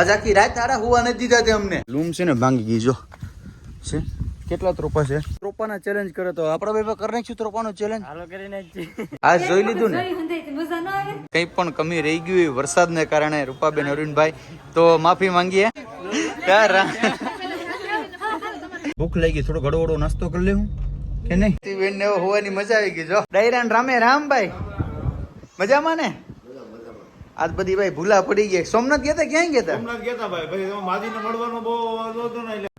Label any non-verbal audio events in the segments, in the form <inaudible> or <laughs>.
આજ આખી રાત તારા હુવા નથી દીધા તે અમને. લૂમ છે ને ભાંગી ગઈ જો. છે? કેટલા ત્રોપા છે? ત્રોપાના ચેલેન્જ કરે તો. આપણા ભાઈ કરી નાખ્યું ત્રોપાનો ચેલેન્જ હાલો કરીને આ આજ જોઈ લીધું ને. જોઈ મજા ન આવે. કંઈ પણ કમી રહી ગયું હોય વરસાદને કારણે રૂપાબેન અરવિંદભાઈ તો માફી માંગીએ. ભૂખ લાગી થોડો ઘડો વડો નાસ્તો કરી લેવું કે નહીં? બેન ને હોવાની મજા આવી ગઈ જો. ડાયરાન રામે રામભાઈ. મજામાં ને? આજ બધી ભાઈ ભૂલા પડી ગઈ સોમનાથ ગયા હતા ક્યાંય ગયા હતા સોમનાથ ગયા હતા ભાઈ. ભાઈ તમે માજીને મળવાનો બહુ વાંધો હતો ને એટલે.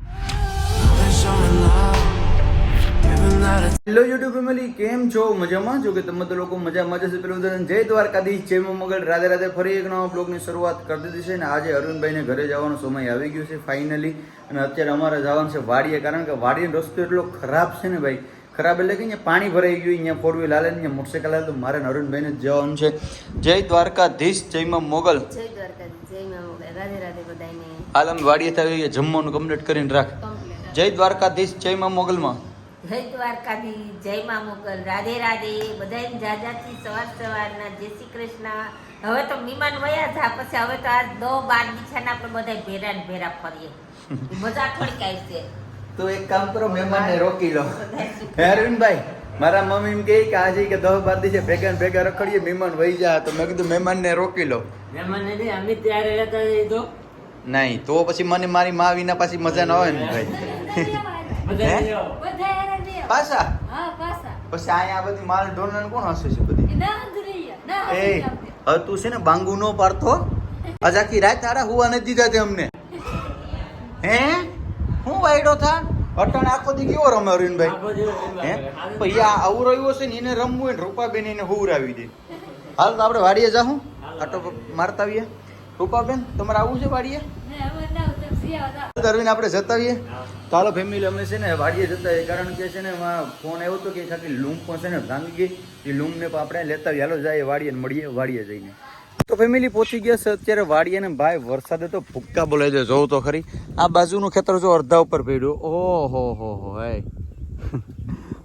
હેલો યુટ્યુબ ફેમિલી કેમ છો? મજામાં? જો કે તમે તો લોકો મજામાં જશે પેલું ઉદાહરણ જય દ્વારકાધીશ જય મગલ રાધે રાધે ફરી એક નવા બ્લોગની શરૂઆત કરી દીધી છે અને આજે અરુણભાઈને ઘરે જવાનો સમય આવી ગયો છે ફાઇનલી અને અત્યારે અમારે જવાનું છે વાડીએ કારણ કે વાડીનો રસ્તો એટલો ખરાબ છે ને ભાઈ. ખરાબ એટલે કે અહીંયા પાણી ભરાઈ ગયું અહીંયા ફોર વ્હીલ હાલે અહીંયા મોટરસાઇકલ હાલે તો મારે અરુણભાઈને જ જવાનું છે. જય દ્વારકાધીશ જયમાં મોગલ. દ્વારકાધીશ હાલ અમે વાડીએ થાય જમવાનું કમ્પ્લીટ કરીને રાખ. જય દ્વારકાધીશ જયમાં મોગલમાં. જય દ્વારકાધી જય મા મોગલ. રાધે રાધે. બધાને જાજાથી સવાર સવારના. જય શ્રી કૃષ્ણ. હવે તો વિમાન વયા જા પછી હવે તો આ દો બાર દીછાના આપણે બધા ભેરા ને ભેરા ફરીએ. <laughs> મજા થોડીક આવી છે. તો એક કામ કરો મહેમાનને રોકી લો. <laughs> હે અરવિંદભાઈ મારા મમ્મી એમ કહે કે આજે કે દસ બાર દિવસે ભેગા ને ભેગા રખડીએ મહેમાન વહી જા તો મેં કીધું મહેમાનને રોકી લો. મહેમાન નહીં અમે ત્યારે રહેતા તો. નહીં તો પછી મને મારી મા વિના પાછી મજા ન આવે ને ભાઈ. <laughs> પાછા? પછી. અહીંયા બધી માલ ઢોર કોણ હશે છે બધી? એ. હવે તું છે ને બાંગુ નો પાડતો? આજ આખી રાત તારા હુવા નથી દીધા તે અમને. <laughs> હે? હું વાયડો થા? અટણ આખો દી કેવો રમે અરવિંદભાઈ હે. પછી આ આવું રહ્યું હશે ને એને રમવું હોય ને રૂપાબેન એને હુવરાવી દે. હાલ તો આપણે વાડીએ જાહું. આટો મારતા આવીએ. રૂપાબેન તમારે આવું છે વાડીએ. અરવિંદ આપણે જતા આવીએ. ચાલો ફેમિલી અમે છે ને વાડીએ જતા આવીએ. કારણ કે છે ને એમાં ફોન આવ્યો હતો કે ખાલી લૂમ પણ છે ને ભાંગી ગઈ. એ લૂમને પણ આપણે લેતા આવીએ. હાલો જાય વાડીએ ને મળીએ વાડીએ જઈને. તો ફેમિલી પહોંચી ગયા છે. અત્યારે વાડીએ ને ભાઈ વરસાદે તો ભૂક્કા બોલે છે જોઉં તો ખરી. આ બાજુનું ખેતર જો અડધા ઉપર પડ્યું ઓહો હો હો હે.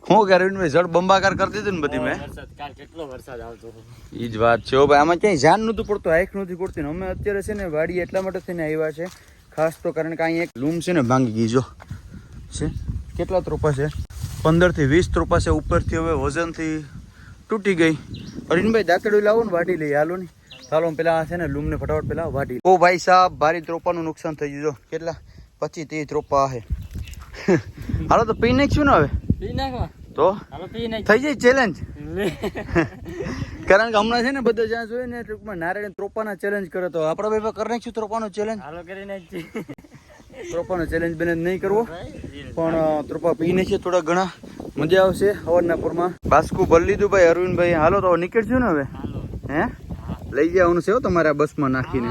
હું કે અરવિંદભાઈ જળ બંબાકાર કરી દીધું ને બધી મેં? કેટલો વરસાદ આવતો ઈ જ વાત છે. ભાઈ આમાં ક્યાંય જાન નહોતું પડતું હાઈક નહોતી પડતી અમે અત્યારે છે ને વાડી એટલા માટે થઈને આવ્યા છે. ખાસ તો કારણ કે અહીં એક લૂમ છે ને ભાંગી ગઈ જો. છે? કેટલા ત્રોપા છે? પંદરથી વીસ ત્રોપા છે. ઉપરથી હવે વજનથી તૂટી ગઈ. અરવિંદભાઈ દાંતડું લાવો ને વાટી લઈએ હાલો ને. ચાલો પેલા છે ને લૂમને ફટાફટ પેલા વાટી ઓ ભાઈ સાહેબ ભારી ત્રોપાનું નુકસાન થઈ ગયું કેટલા? પચીસ ત્રીસ ત્રોપા હે <laughs> હાલો તો પી નાખશું ને હવે? પી નાખવા? તો? થઈ જાય ચેલેન્જ <laughs> કારણ કે હમણાં છે ને બધા જ્યાં જોઈએ ને ટૂંકમાં નારાયણ ત્રોપાના ચેલેન્જ કરે તો. આપણા ભાઈ કરી નાખ્યું ત્રોપાનો ચેલેન્જ હાલો કરીને જ ત્રોપાનો ચેલેન્જ બને નહીં કરવો. પણ ત્રોપા પી નાખીએ થોડા ઘણા. મજા આવશે હવારના માં બાસ્કુ ભરી લીધું ભાઈ અરવિંદભાઈ હાલો તો નીકળશું ને હવે. હે? લઈ જવાનું છે તમારા બસમાં નાખીને.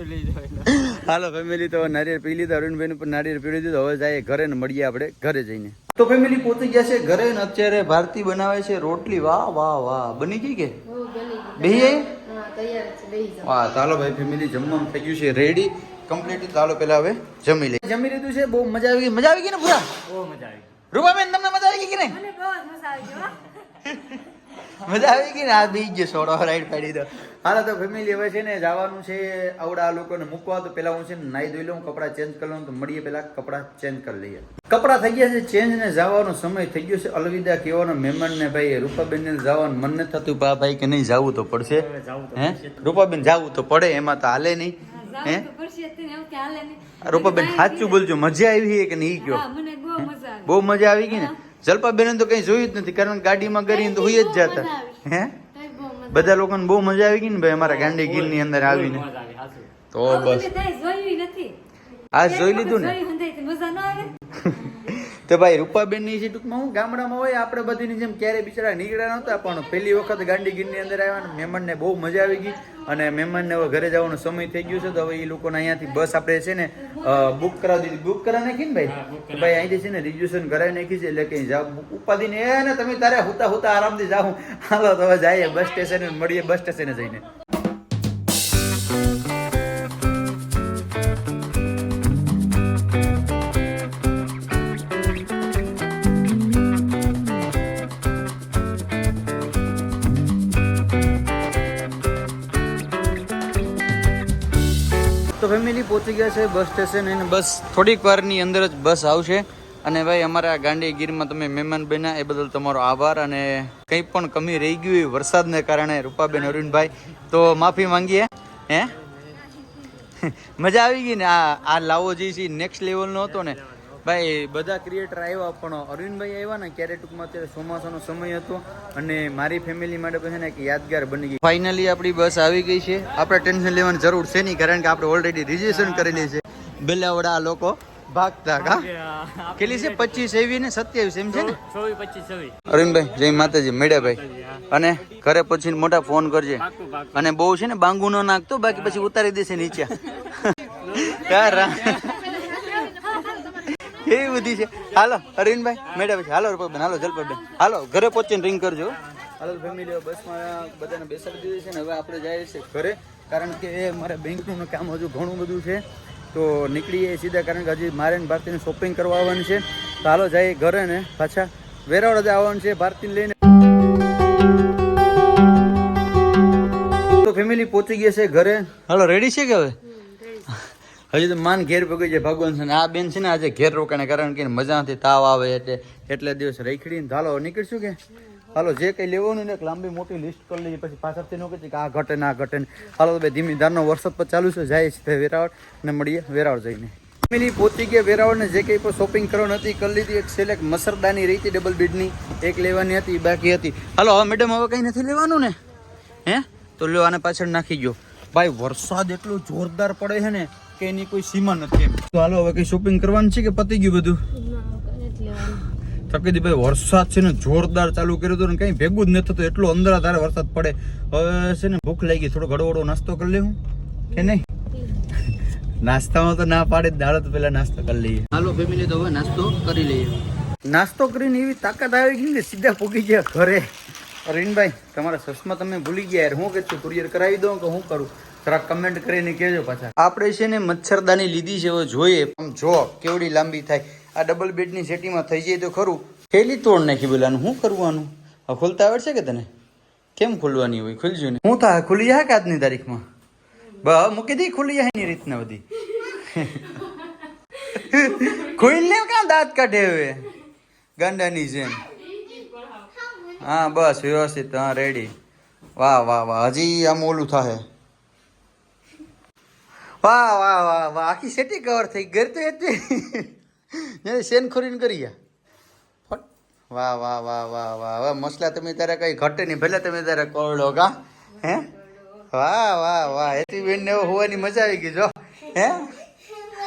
<laughs> હાલો ફેમિલી તો નારિયેળ પી લીધા અરુણભાઈ પણ નારિયેળ પીડી દીધું. હવે જાય ઘરે ને મળીએ આપણે ઘરે જઈને. તો ફેમિલી પહોંચી ગયા છે ઘરે ને અત્યારે ભારતી બનાવે છે રોટલી. વાહ વાહ વાહ. બની ગઈ કે? બહુ હા તૈયાર જ છે બેહી જાઓ. હા ચાલો ભાઈ ફેમિલી જમવાનું થઈ ગયું છે રેડી કમ્પ્લીટ ચાલો પેલા હવે જમી લઈએ. જમી લીધું છે બહુ મજા આવી ગઈ. મજા આવી ગઈ ને પૂરા? બહુ મજા આવી રૂપાબેન તમને મજા આવી ગઈ કે નહીં? મને બહુ મજા આવી ગઈ હો. મજા આવી ગઈ ને આ બીજ જે સોડો રાઈડ પાડી દો હાલો તો ફેમિલી હવે છે ને જવાનું છે આવડા આ લોકોને મૂકવા તો પેલા હું છે ને નાઈ ધોઈ લઉં કપડાં ચેન્જ કરી લઉં તો મળીએ પેલા કપડાં ચેન્જ કરી લઈએ. કપડાં થઈ ગયા છે ચેન્જ ને જવાનો સમય થઈ ગયો છે. અલવિદા કહેવાનો મહેમાન ને ભાઈ રૂપાબેન ને જવાનું મન નથી થતું પા ભાઈ કે નહીં જવું તો પડશે. હવે જાવું તો હે? રૂપાબેન જવું તો પડે એમાં તો હાલે નહીં. હે. રૂપાબેન સાચું બોલજો મજા આવી કે નહીં કયો? હા મને બહુ મજા આવી. બહુ મજા આવી ગઈ ને? જલપાબેન તો કઈ જોયું જ નથી કારણ કે ગાડીમાં કરીને તો હોય જ જતા. હે? બધા લોકોને બહુ મજા આવી ગઈ ને ભાઈ અમારા ગાંડી ગીરની અંદર આવીને. તો બસ. આ જોઈ લીધું ને? <laughs> તો ભાઈ રૂપાબેનની ટૂંકમાં હું ગામડામાં હોય આપણે બધીની જેમ ક્યારે બિચારા નીકળ્યા નહોતા પણ પહેલી વખત ગાંડી ગીરની અંદર આવ્યા ને મહેમાનને બહુ મજા આવી ગઈ અને મહેમાનને હવે ઘરે જવાનો સમય થઈ ગયો છે તો હવે એ લોકોને અહીંયાથી બસ આપણે છે ને બુક કરાવી દીધી. બુક કરાવી નાખી ને ભાઈ? ભાઈ અહીંથી છે ને રિઝર્વેશન કરાવી નાખી છે એટલે કઈ જાવ ઉપાધિને એ ને તમે તારે હુતા હુતા આરામથી જાઓ હાલો તો હવે જઈએ બસ સ્ટેશને મળીએ બસ સ્ટેશને જઈને. પહોંચી ગયા છે બસ સ્ટેશન અને બસ. થોડીક વારની અંદર જ બસ આવશે. અને ભાઈ, અમારા ગાંડી ગીરમાં તમે મહેમાન બન્યા, એ બદલ તમારો આભાર. અને કંઈ પણ કમી રહી ગયું હોય વરસાદને કારણે રૂપાબેન અરુણભાઈ, તો માફી માંગીએ. હે? <laughs> મજા આવી ગઈ ને? આ આ લાવો જે છે નેક્સ્ટ લેવલનો હતો ને. ભાઈ બધા ક્રિએટર આવ્યા પણ અરવિંદભાઈ આવ્યા ને ક્યારે ટૂંકમાં અત્યારે ચોમાસાનો સમય હતો અને મારી ફેમિલી માટે પછી એક યાદગાર બની ગઈ. ફાઇનલી આપણી બસ આવી ગઈ છે. આપણે ટેન્શન લેવાની જરૂર છે નહીં કારણ કે આપણે ઓલરેડી રિઝર્વેશન કરેલી છે. બેલાવડા લોકો ભાગતા કા? કેટલી છે? પચીસ એવી ને સત્યાવીસ એમ છે ને? અરવિંદભાઈ જય માતાજી મેળા ભાઈ. અને ઘરે પછી મોટા ફોન કરજે. અને બહુ છે ને બાંગુ ન નાખતો બાકી પછી ઉતારી દેશે નીચે. <laughs> એવી બધી છે? હાલો અરવિંદભાઈ મેડમ હાલો રૂપાબેન હાલો જલપાબેન હાલો ઘરે પહોંચીને રિંગ કરજો હાલો ફેમિલી બસમાં બધાને બેસાડી દીધી છે ને હવે આપણે જઈએ છીએ ઘરે. કારણ કે મારે બેંકનું કામ હજુ ઘણું બધું છે. તો નીકળીએ સીધા કારણ કે હજી મારે ભારતીને શોપિંગ કરવા આવવાની છે. તો હાલો જઈએ ઘરે ને પાછા. વેરાવળ જ આવવાનું છે ભારતીને લઈને. તો ફેમિલી પહોંચી ગયા છે ઘરે. હાલો રેડી છે કે હવે? હજી તો માન ઘેર પગી જાય ભગવાન છે આ બેન છે ને આજે ઘેર રોકાણે, કારણ કે મજાથી તાવ આવે એટલે એટલે દિવસ રખડીને ચાલો નીકળશું કે? હાલો, જે કંઈ લેવાનું ને એક લાંબી મોટી લિસ્ટ કરી લઈએ, પછી પાછળથી નો કે આ ઘટે ને ઘટે હાલો ભાઈ ધીમી ધારનો વરસાદ પર ચાલુ છે, જાય છે વેરાવળ ને મળીએ વેરાવળ જઈને. ફેમિલી પોતી ગયા વેરાવળને, જે કંઈ પણ શોપિંગ કરવાની હતી, કરી લીધી. એક સિલેક્ટ મસરદાની રહી હતી ડબલ બેડની એક લેવાની હતી બાકી હતી. હાલો, હવે મેડમ હવે કંઈ નથી લેવાનું ને? હે? તો લો આને પાછળ નાખી ગયો ભાઈ, વરસાદ એટલો જોરદાર પડે છે ને કે એની કોઈ સીમા નથી એમ. તો હાલો હવે કઈ શોપિંગ કરવાનું છે કે પતી ગયું બધું? થકી ભાઈ વરસાદ છે ને જોરદાર ચાલુ કર્યો હતો ને કઈ ભેગું જ નથી થતું. એટલો અંદર તારે વરસાદ પડે. હવે છે ને ભૂખ લાગી થોડો ઘડો નાસ્તો કરી લેવું કે નહીં? <laughs> નાસ્તામાં તો ના પાડે દાળ તો પેલા નાસ્તો કરી લઈએ. હાલો ફેમિલી તો હવે નાસ્તો કરી લઈએ. નાસ્તો કરીને એવી તાકાત આવી ગઈ ને સીધા પૂકી ગયા ઘરે. અરવિંદભાઈ તમારા સસમાં તમે ભૂલી ગયા યાર. હું કે કુરિયર કરાવી દઉં કે હું કરું? જરાક કમેન્ટ કરીને કહેજો પાછા. આપણે છે ને મચ્છરદાની લીધી છે હવે જોઈએ. આમ જો કેવડી લાંબી થાય. આ ડબલ બેડની સેટીમાં થઈ જાય તો ખરું. થેલી તોડ નાખી બોલાનું શું કરવાનું આ ખોલતા આવડશે કે તને? કેમ ખોલવાની હોય? ખુલજો ને. હું થાય ખુલી જાય કે આજની તારીખમાં? બ મૂકી દી ખુલી જાય એની રીતના બધી. ખોઈલ ને ક્યાં દાંત કાઢે હવે? ગાંડાની જેમ. હા બસ વ્યવસ્થિત હા રેડી વાહ વાહ વાહ. હજી આમ ઓલું થાય વાહ વાહ વાહ વાહ. આખી સેટી કવર થઈ ઘર તો એટલી શેન ખોરીને કરી ગયા. વાહ વાહ વાહ વાહ વાહ. વાહ મસલા તમે તારે કઈ ઘટે નહીં. ભલે તમે તારે કોરડો કા? હે? વાહ વાહ વાહ. હેતી બેન ને હોવાની મજા આવી ગઈ જો. હે?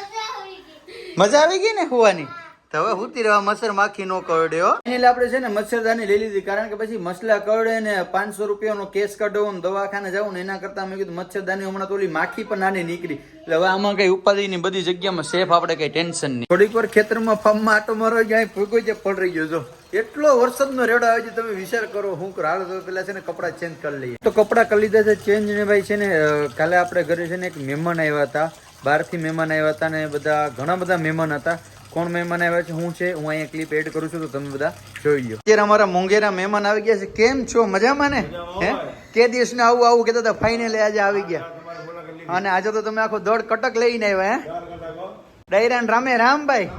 <laughs> મજા આવી ગઈ ને હોવાની? હવે હુતી રહેવા મચ્છર માખી નો કરડ્યો. એટલે આપણે છે ને મચ્છરદાની લઈ લીધી, કારણ કે પછી મસલા કરડે ને પાંચસો રૂપિયાનો કેસ કાઢો ને દવાખાને જાઉં ને એના કરતા મેં કીધું મચ્છરદાની હમણાં તો માખી પણ નાની નીકળી. એટલે હવે આમાં કઈ ઉપાધિની બધી જગ્યામાં સેફ આપણે કઈ ટેન્શન નહીં થોડીક વાર ખેતરમાં ફાર્મમાં આટો મારો ક્યાંય ભૂગો જે પડી ગયો. છો એટલો વરસાદનો રેડો આવે છે, તમે વિચાર કરો, હું હાલ, તો પેલા છે ને કપડાં ચેન્જ કરી લઈએ. તો કપડાં કરી લીધા છે ચેન્જ ને ભાઈ છે ને કાલે આપણે ઘરે છે ને એક મહેમાન આવ્યા હતા, બહારથી મહેમાન આવ્યા હતા ને બધા, ઘણા બધા મહેમાન હતા. કોણ મહેમાન આવ્યા છે, હું છે, હું અહીંયા ક્લિપ એડ કરું છું, તો તમે બધા જોઈ લો અત્યારે અમારા મોંઘેરા મહેમાન આવી ગયા છે. કેમ છો? મજામાં ને? હે? કે દિવસ ને આવું આવું કહેતા હતા ફાઇનલી આજે આવી ગયા. અને આજે તો તમે આખો દોડ કટક લઈને આવ્યા, હે? ડાયરાન રામે રામભાઈ.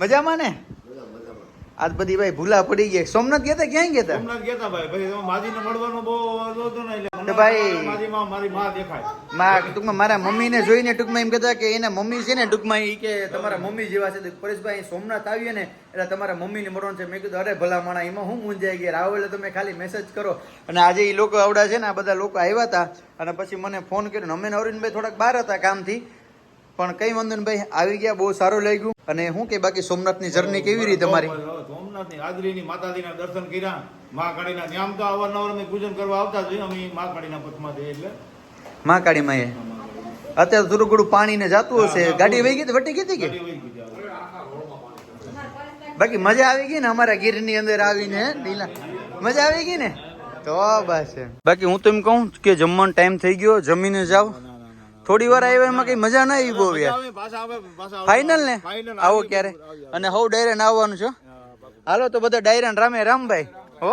મજામાં ને? આજ બધી ભાઈ ભૂલા પડી ગયા. સોમનાથ ગયા હતા ક્યાં ગયા હતા સોમનાથ ગયા તા ભાઈ. ભાઈ માજીને મળવાનો બહુ હતો ને એટલે ભાઈ- માજીમાં મારી માં દેખાય. માં ટૂંકમાં મારા મમ્મીને જોઈને ટૂંકમાં એમ કહેતા કે એના મમ્મી છે ને ટૂંકમાં એ કે તમારા મમ્મી જેવા છે. પરેશભાઈ સોમનાથ આવીએ ને એટલે તમારા મમ્મીને મળવાનું છે. મેં કીધું અરે ભલા માણા એમાં હું મૂંઝાઈ ગયા? આવો એટલે તમે ખાલી મેસેજ કરો. અને આજે એ લોકો આવડા છે ને આ બધા લોકો આવ્યા હતા અને પછી મને ફોન કર્યો અમે નવરીનભાઈ થોડાક બહાર હતા કામથી. પણ કઈ વાંધો ભાઈ આવી ગયા બહુ સારું લાગ્યું. અને શું કે બાકી સોમનાથની જર્ની કેવી રહી તમારી સોમનાથની હાજરીની માતાજીના દર્શન કર્યા. મા કાળીના આમ તો અવારનવાર અમે પૂજન કરવા આવતા જ અમે મા કાળીના પથમાં જઈએ એટલે. મહાકાળીમાં એ. અત્યારે થોડું ઘણું પાણી ને જતું હશે. ગાડી વહી ગઈ વટી ગઈ કે. બાકી મજા આવી ગઈ ને અમારા ગીરની અંદર આવીને લીલા. નીલા મજા આવી ગઈ ને? તો બસ બાકી હું તો એમ કહું કે જમવાનો ટાઈમ થઈ ગયો જમીને જાવ થોડી વાર આવ્યા એમાં કઈ મજા ના આવી બહુ યાર. ફાઇનલ ને? આવો ક્યારે? અને હવ ડાયરેન આવવાનું છો? હાલો તો બધા ડાયરેન રામે રામભાઈ હો?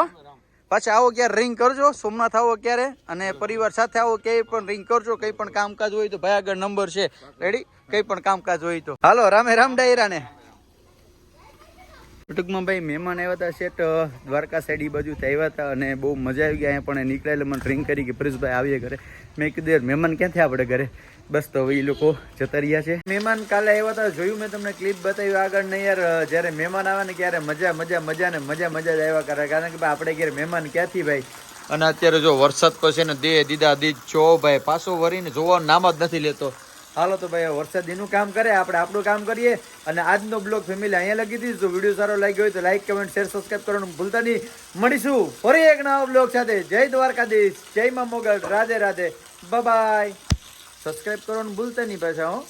પાછા આવો ક્યારે રિંગ કરજો. સોમનાથ આવો ક્યારે? અને પરિવાર સાથે આવો ક્યાંય પણ રિંગ કરજો. કંઈ પણ કામકાજ હોય તો ભાઈ આગળ નંબર છે. રેડી કંઈ પણ કામકાજ હોય તો. હાલો રામે રામ ડાયરાને. ટૂંકમાં ભાઈ મહેમાન આવ્યા હતા, શેઠ દ્વારકા સાઈડ બાજુ આવ્યા હતા અને બહુ મજા આવી ગઈ. અહીંયા પણ નીકળ્યા એટલે મને ડ્રિંક કરી કે પરેશભાઈ આવીએ ઘરે. મેં કીધું મહેમાન ક્યાંથી આપણે ઘરે? બસ તો હવે એ લોકો જતા રહ્યા છે. મહેમાન કાલે આવ્યા હતા, જોયું મેં તમને ક્લિપ બતાવ્યું આગળ. નહીં યાર જ્યારે મહેમાન આવે ને ત્યારે મજા મજા મજા ને મજા મજા જ આવ્યા કરે. કારણ કે ભાઈ, આપણે ઘેર મહેમાન ક્યાંથી ભાઈ? અને અત્યારે જો વરસાદ તો છે ને, દે દીદા દીદ છો ભાઈ, પાછો વરીને જોવાનું નામ જ નથી લેતો. હાલો તો ભાઈ વરસાદ એનું કામ કરે, આપણે આપણું કામ કરીએ. અને આજનો બ્લોગ ફેમિલી અહીંયા લગી દીધું વીડિયો સારો લાગ્યો હોય તો લાઈક કમેન્ટ શેર સબસ્ક્રાઈબ કરવાનું ભૂલતા નહીં. મળીશું ફરી એક નવા બ્લોગ સાથે. જય દ્વારકાધીશ. જય મા મોગલ. રાધે રાધે. બાય સબસ્ક્રાઈબ કરવાનું ભૂલતા નહીં પાછા, હો.